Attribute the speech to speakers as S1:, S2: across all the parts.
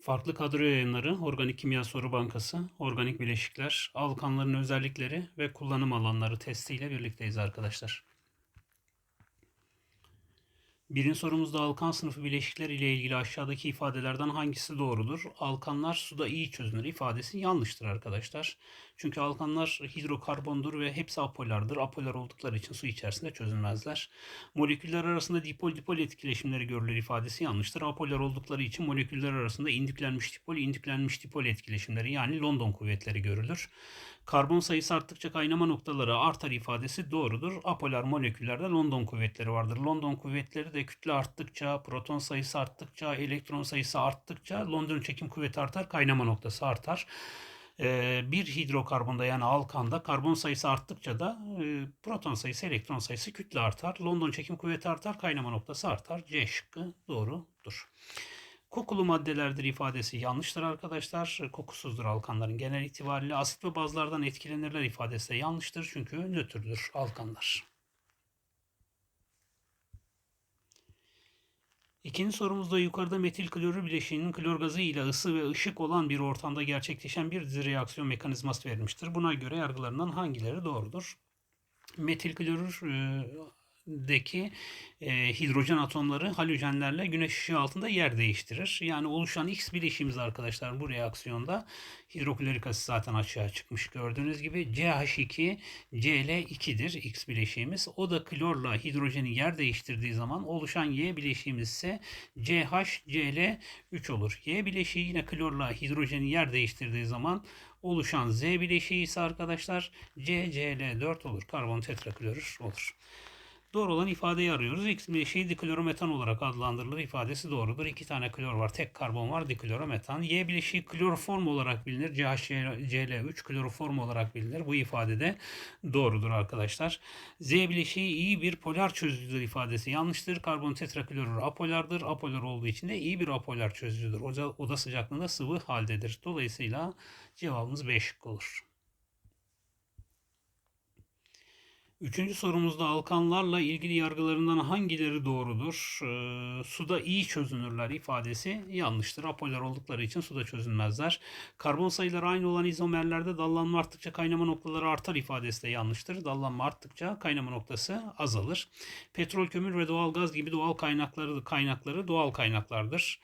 S1: Farklı kadro yayınları, Organik Kimya Soru Bankası, Organik Bileşikler, Alkanların özellikleri ve kullanım alanları testiyle birlikteyiz arkadaşlar. Birinci sorumuzda alkan sınıfı bileşikler ile ilgili aşağıdaki ifadelerden hangisi doğrudur? Alkanlar suda iyi çözünür ifadesi yanlıştır arkadaşlar. Çünkü alkanlar hidrokarbondur ve hepsi apolardır. Apolar oldukları için su içerisinde çözünmezler. Moleküller arasında dipol dipol etkileşimleri görülür ifadesi yanlıştır. Apolar oldukları için moleküller arasında indüklenmiş dipol indüklenmiş dipol etkileşimleri yani London kuvvetleri görülür. Karbon sayısı arttıkça kaynama noktaları artar ifadesi doğrudur. Apolar moleküllerde London kuvvetleri vardır. London kuvvetleri de kütle arttıkça, proton sayısı arttıkça, elektron sayısı arttıkça London çekim kuvveti artar, kaynama noktası artar. Ee, bir hidrokarbonda yani alkanda karbon sayısı arttıkça da e, proton sayısı, elektron sayısı kütle artar. London çekim kuvveti artar, kaynama noktası artar. C şıkkı doğrudur. Kokulu maddelerdir ifadesi yanlıştır arkadaşlar. Kokusuzdur alkanların genel itibariyle. Asit ve bazlardan etkilenirler ifadesi de yanlıştır. Çünkü nötrdür alkanlar. İkinci sorumuzda yukarıda metil klorür bileşiğinin klor gazı ile ısı ve ışık olan bir ortamda gerçekleşen bir dizi reaksiyon mekanizması verilmiştir. Buna göre yargılarından hangileri doğrudur? Metil klorür e, deki e, hidrojen atomları halojenlerle güneş ışığı altında yer değiştirir. Yani oluşan X bileşiğimiz arkadaşlar bu reaksiyonda hidroklorik asit zaten açığa çıkmış gördüğünüz gibi CH2 Cl2'dir X bileşiğimiz. O da klorla hidrojeni yer değiştirdiği zaman oluşan Y bileşiğimiz ise CH olur. Y bileşiği yine klorla hidrojeni yer değiştirdiği zaman oluşan Z bileşiği ise arkadaşlar CCl4 olur. Karbon tetraklorür olur. Doğru olan ifadeyi arıyoruz. X bileşiği diklorometan olarak adlandırılır ifadesi doğrudur. İki tane klor var. Tek karbon var diklorometan. Y bileşiği kloroform olarak bilinir. CHCl3 kloroform olarak bilinir. Bu ifadede doğrudur arkadaşlar. Z bileşiği iyi bir polar çözücüdür ifadesi yanlıştır. Karbon tetraklorür apolardır. Apolar olduğu için de iyi bir apolar çözücüdür. Oda sıcaklığında sıvı haldedir. Dolayısıyla cevabımız B şıkkı olur. Üçüncü sorumuzda alkanlarla ilgili yargılarından hangileri doğrudur? E, suda iyi çözünürler ifadesi yanlıştır. Apolar oldukları için suda çözünmezler. Karbon sayıları aynı olan izomerlerde dallanma arttıkça kaynama noktaları artar ifadesi de yanlıştır. Dallanma arttıkça kaynama noktası azalır. Petrol, kömür ve doğal gaz gibi doğal kaynakları kaynakları doğal kaynaklardır.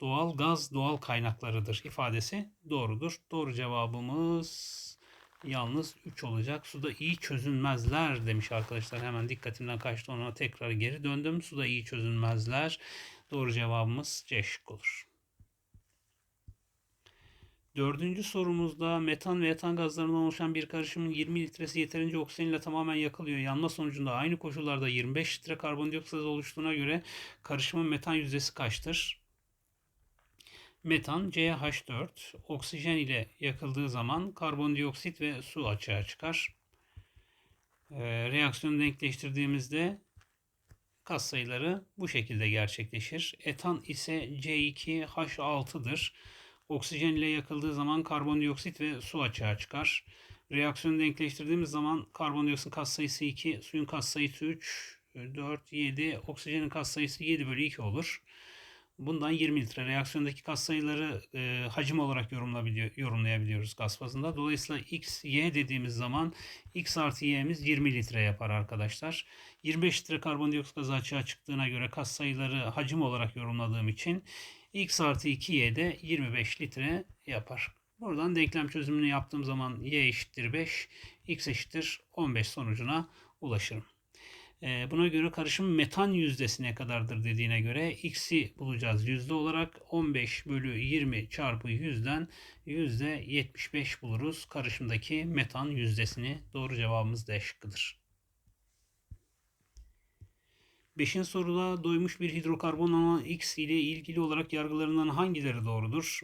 S1: Doğal gaz doğal kaynaklarıdır ifadesi doğrudur. Doğru cevabımız Yalnız 3 olacak. Suda iyi çözünmezler demiş arkadaşlar. Hemen dikkatimden kaçtı ona tekrar geri döndüm. Suda iyi çözünmezler. Doğru cevabımız C şık olur. Dördüncü sorumuzda metan ve etan gazlarından oluşan bir karışımın 20 litresi yeterince oksijen ile tamamen yakılıyor. Yanma sonucunda aynı koşullarda 25 litre karbondioksit oluştuğuna göre karışımın metan yüzdesi kaçtır? Metan CH4 oksijen ile yakıldığı zaman karbondioksit ve su açığa çıkar. Ee, reaksiyonu denkleştirdiğimizde kas sayıları bu şekilde gerçekleşir. Etan ise C2H6'dır. Oksijen ile yakıldığı zaman karbondioksit ve su açığa çıkar. Reaksiyonu denkleştirdiğimiz zaman karbondioksit kas sayısı 2, suyun kas sayısı 3, 4, 7, oksijenin kas sayısı 7 bölü 2 olur. Bundan 20 litre reaksiyondaki kas sayıları e, hacim olarak yorumlayabiliyoruz gaz fazında. Dolayısıyla X, Y dediğimiz zaman X artı Y'miz 20 litre yapar arkadaşlar. 25 litre karbondioksit gazı açığa çıktığına göre kas sayıları hacim olarak yorumladığım için X artı 2Y de 25 litre yapar. Buradan denklem çözümünü yaptığım zaman Y eşittir 5, X eşittir 15 sonucuna ulaşırım. Ee, buna göre karışım metan yüzdesine kadardır dediğine göre x'i bulacağız yüzde olarak 15 bölü 20 çarpı yüzden yüzde 75 buluruz karışımdaki metan yüzdesini. Doğru cevabımız D şıkkıdır. Beşinci soruda doymuş bir hidrokarbon olan X ile ilgili olarak yargılarından hangileri doğrudur?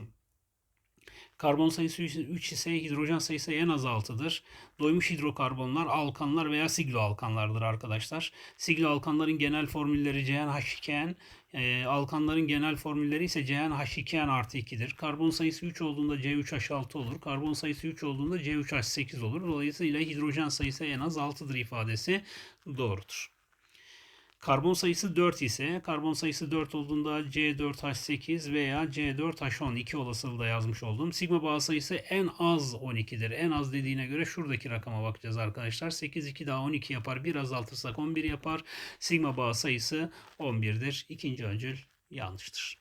S1: Karbon sayısı 3 ise hidrojen sayısı en az 6'dır. Doymuş hidrokarbonlar alkanlar veya sigloalkanlardır arkadaşlar. Sigloalkanların genel formülleri CnH2n, e, alkanların genel formülleri ise CnH2n artı 2'dir. Karbon sayısı 3 olduğunda C3H6 olur. Karbon sayısı 3 olduğunda C3H8 olur. Dolayısıyla hidrojen sayısı en az 6'dır ifadesi doğrudur. Karbon sayısı 4 ise karbon sayısı 4 olduğunda C4H8 veya C4H10 iki olasılığı da yazmış oldum. Sigma bağ sayısı en az 12'dir. En az dediğine göre şuradaki rakama bakacağız arkadaşlar. 8 2 daha 12 yapar. Bir azaltırsak 11 yapar. Sigma bağ sayısı 11'dir. İkinci öncül yanlıştır.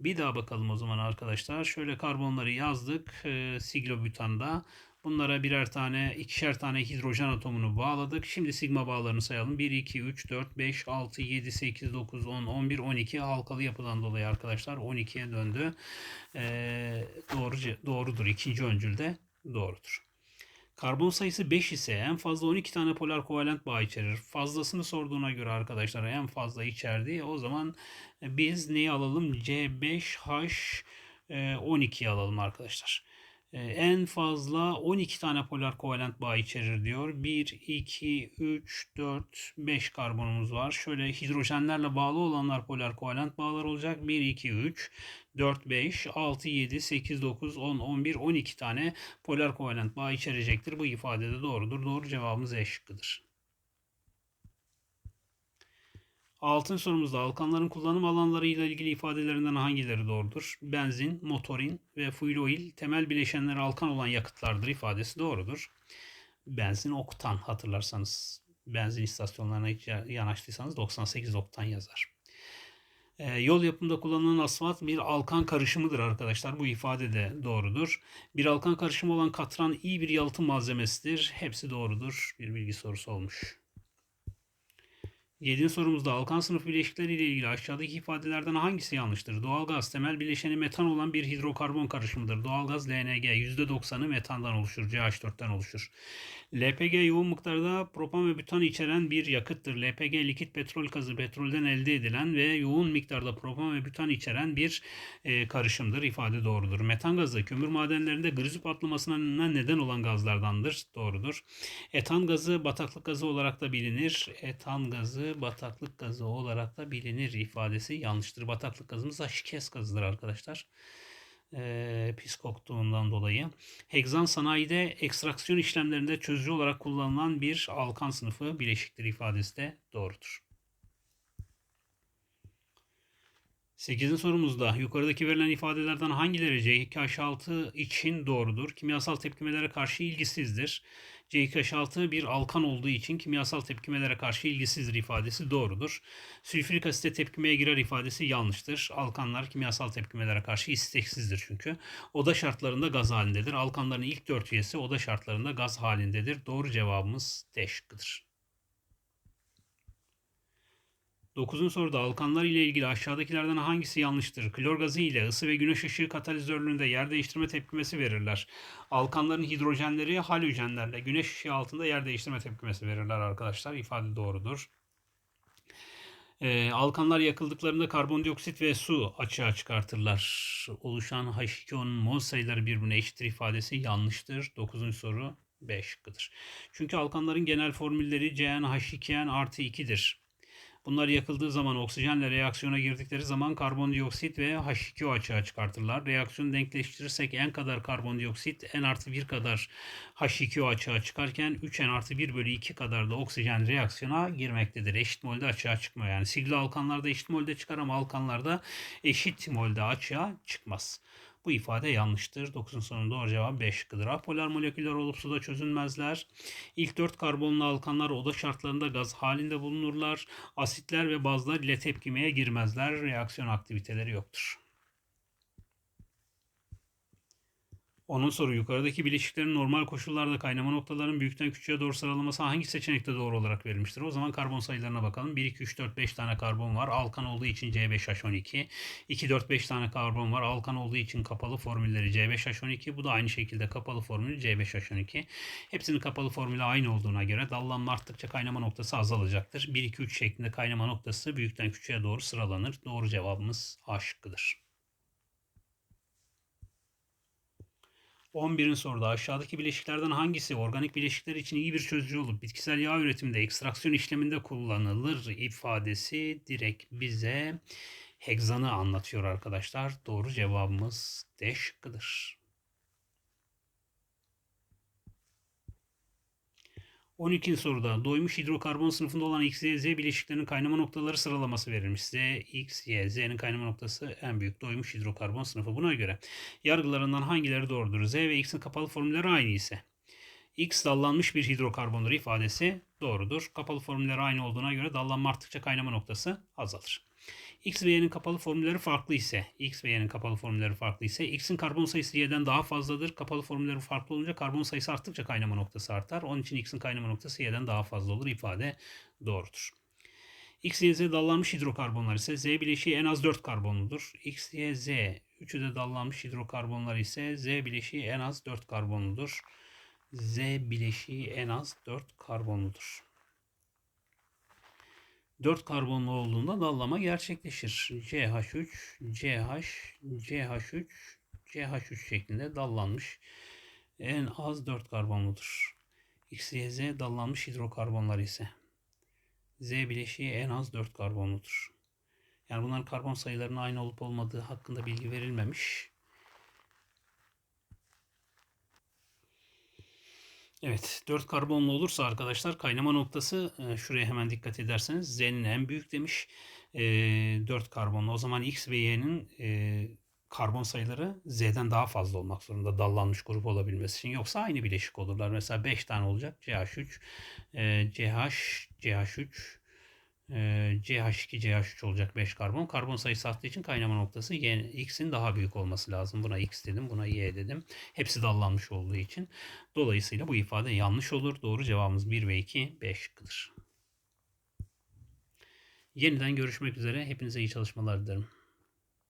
S1: Bir daha bakalım o zaman arkadaşlar. Şöyle karbonları yazdık. E, siglobutanda. Bunlara birer tane, ikişer tane hidrojen atomunu bağladık. Şimdi sigma bağlarını sayalım. 1, 2, 3, 4, 5, 6, 7, 8, 9, 10, 11, 12 halkalı yapıdan dolayı arkadaşlar 12'ye döndü. Ee, doğru, doğrudur. İkinci öncülde doğrudur. Karbon sayısı 5 ise en fazla 12 tane polar kovalent bağ içerir. Fazlasını sorduğuna göre arkadaşlar en fazla içerdiği o zaman biz neyi alalım? C5H 12'yi alalım arkadaşlar. Ee, en fazla 12 tane polar kovalent bağ içerir diyor. 1, 2, 3, 4, 5 karbonumuz var. Şöyle hidrojenlerle bağlı olanlar polar kovalent bağlar olacak. 1, 2, 3, 4, 5, 6, 7, 8, 9, 10, 11, 12 tane polar kovalent bağ içerecektir. Bu ifade de doğrudur. Doğru cevabımız E şıkkıdır. Altın sorumuzda alkanların kullanım alanları ile ilgili ifadelerinden hangileri doğrudur? Benzin, motorin ve fuel oil temel bileşenleri alkan olan yakıtlardır ifadesi doğrudur. Benzin oktan hatırlarsanız benzin istasyonlarına yanaştıysanız 98 oktan yazar. E, yol yapımında kullanılan asfalt bir alkan karışımıdır arkadaşlar. Bu ifade de doğrudur. Bir alkan karışımı olan katran iyi bir yalıtım malzemesidir. Hepsi doğrudur. Bir bilgi sorusu olmuş. 7. sorumuzda alkan sınıf bileşikleri ile ilgili aşağıdaki ifadelerden hangisi yanlıştır? Doğalgaz temel bileşeni metan olan bir hidrokarbon karışımıdır. Doğalgaz LNG %90'ı metandan oluşur, CH4'ten oluşur. LPG yoğun miktarda propan ve butan içeren bir yakıttır. LPG likit petrol gazı petrolden elde edilen ve yoğun miktarda propan ve butan içeren bir e, karışımdır. İfade doğrudur. Metan gazı kömür madenlerinde grizi patlamasına neden olan gazlardandır. Doğrudur. Etan gazı bataklık gazı olarak da bilinir. Etan gazı bataklık gazı olarak da bilinir ifadesi yanlıştır. Bataklık gazımız aşikes gazıdır arkadaşlar e, pis koktuğundan dolayı. Hegzan sanayide ekstraksiyon işlemlerinde çözücü olarak kullanılan bir alkan sınıfı bileşiktir ifadesi de doğrudur. 8. sorumuzda yukarıdaki verilen ifadelerden hangileri C2H6 için doğrudur? Kimyasal tepkimelere karşı ilgisizdir. C2H6 bir alkan olduğu için kimyasal tepkimelere karşı ilgisizdir ifadesi doğrudur. Sülfürik asite tepkimeye girer ifadesi yanlıştır. Alkanlar kimyasal tepkimelere karşı isteksizdir çünkü. Oda şartlarında gaz halindedir. Alkanların ilk dört üyesi oda şartlarında gaz halindedir. Doğru cevabımız D şıkkıdır. 9. soruda alkanlar ile ilgili aşağıdakilerden hangisi yanlıştır? Klor gazı ile ısı ve güneş ışığı katalizörlüğünde yer değiştirme tepkimesi verirler. Alkanların hidrojenleri halojenlerle güneş ışığı altında yer değiştirme tepkimesi verirler arkadaşlar. İfade doğrudur. E, alkanlar yakıldıklarında karbondioksit ve su açığa çıkartırlar. Oluşan H2O'nun mol sayıları birbirine eşittir ifadesi yanlıştır. 9. soru B şıkkıdır. Çünkü alkanların genel formülleri CnH2n artı 2'dir. Bunlar yakıldığı zaman oksijenle reaksiyona girdikleri zaman karbondioksit ve H2O açığa çıkartırlar. Reaksiyonu denkleştirirsek n kadar karbondioksit n artı 1 kadar H2O açığa çıkarken 3n artı 1 bölü 2 kadar da oksijen reaksiyona girmektedir. Eşit molde açığa çıkmıyor. Yani sigli alkanlarda eşit molde çıkar ama alkanlarda eşit molde açığa çıkmaz. Bu ifade yanlıştır. 9'un sonunda doğru cevap 5 şıkkıdır. Apolar moleküller olup suda çözünmezler. İlk 4 karbonlu alkanlar oda şartlarında gaz halinde bulunurlar. Asitler ve bazlar ile tepkimeye girmezler. Reaksiyon aktiviteleri yoktur. Onun soru yukarıdaki bileşiklerin normal koşullarda kaynama noktalarının büyükten küçüğe doğru sıralaması hangi seçenekte doğru olarak verilmiştir? O zaman karbon sayılarına bakalım. 1, 2, 3, 4, 5 tane karbon var. Alkan olduğu için C5H12. 2, 4, 5 tane karbon var. Alkan olduğu için kapalı formülleri C5H12. Bu da aynı şekilde kapalı formülü C5H12. Hepsinin kapalı formülü aynı olduğuna göre dallanma arttıkça kaynama noktası azalacaktır. 1, 2, 3 şeklinde kaynama noktası büyükten küçüğe doğru sıralanır. Doğru cevabımız A şıkkıdır. 11. soruda aşağıdaki bileşiklerden hangisi organik bileşikler için iyi bir çözücü olup bitkisel yağ üretiminde ekstraksiyon işleminde kullanılır ifadesi direkt bize hegzanı anlatıyor arkadaşlar. Doğru cevabımız D şıkkıdır. 12. soruda doymuş hidrokarbon sınıfında olan X, Y, Z bileşiklerinin kaynama noktaları sıralaması verilmiş. Z, X, Y, Z'nin kaynama noktası en büyük doymuş hidrokarbon sınıfı. Buna göre yargılarından hangileri doğrudur? Z ve X'in kapalı formülleri aynı ise X dallanmış bir hidrokarbondur ifadesi doğrudur. Kapalı formülleri aynı olduğuna göre dallanma arttıkça kaynama noktası azalır. X ve Y'nin kapalı formülleri farklı ise, X ve Y'nin kapalı formülleri farklı ise, X'in karbon sayısı Y'den daha fazladır. Kapalı formülleri farklı olunca karbon sayısı arttıkça kaynama noktası artar. Onun için X'in kaynama noktası Y'den daha fazla olur. ifade doğrudur. X, Y, Z dallanmış hidrokarbonlar ise Z bileşiği en az 4 karbonludur. X, Y, Z üçü de dallanmış hidrokarbonlar ise Z bileşiği en az 4 karbonludur. Z bileşiği en az 4 karbonludur. 4 karbonlu olduğunda dallama gerçekleşir. CH3, CH, CH3, CH3 şeklinde dallanmış. En az 4 karbonludur. X, Y, Z dallanmış hidrokarbonlar ise. Z bileşiği en az 4 karbonludur. Yani bunların karbon sayılarının aynı olup olmadığı hakkında bilgi verilmemiş. Evet 4 karbonlu olursa arkadaşlar kaynama noktası e, şuraya hemen dikkat ederseniz Z'nin en büyük demiş. E, 4 karbonlu o zaman X ve Y'nin e, karbon sayıları Z'den daha fazla olmak zorunda dallanmış grup olabilmesi için. Yoksa aynı bileşik olurlar. Mesela 5 tane olacak CH3, e, CH, CH3, CH2, CH3 olacak 5 karbon. Karbon sayısı arttığı için kaynama noktası X'in daha büyük olması lazım. Buna X dedim, buna Y dedim. Hepsi dallanmış olduğu için. Dolayısıyla bu ifade yanlış olur. Doğru cevabımız 1 ve 2, 5 şıkkıdır. Yeniden görüşmek üzere. Hepinize iyi çalışmalar dilerim.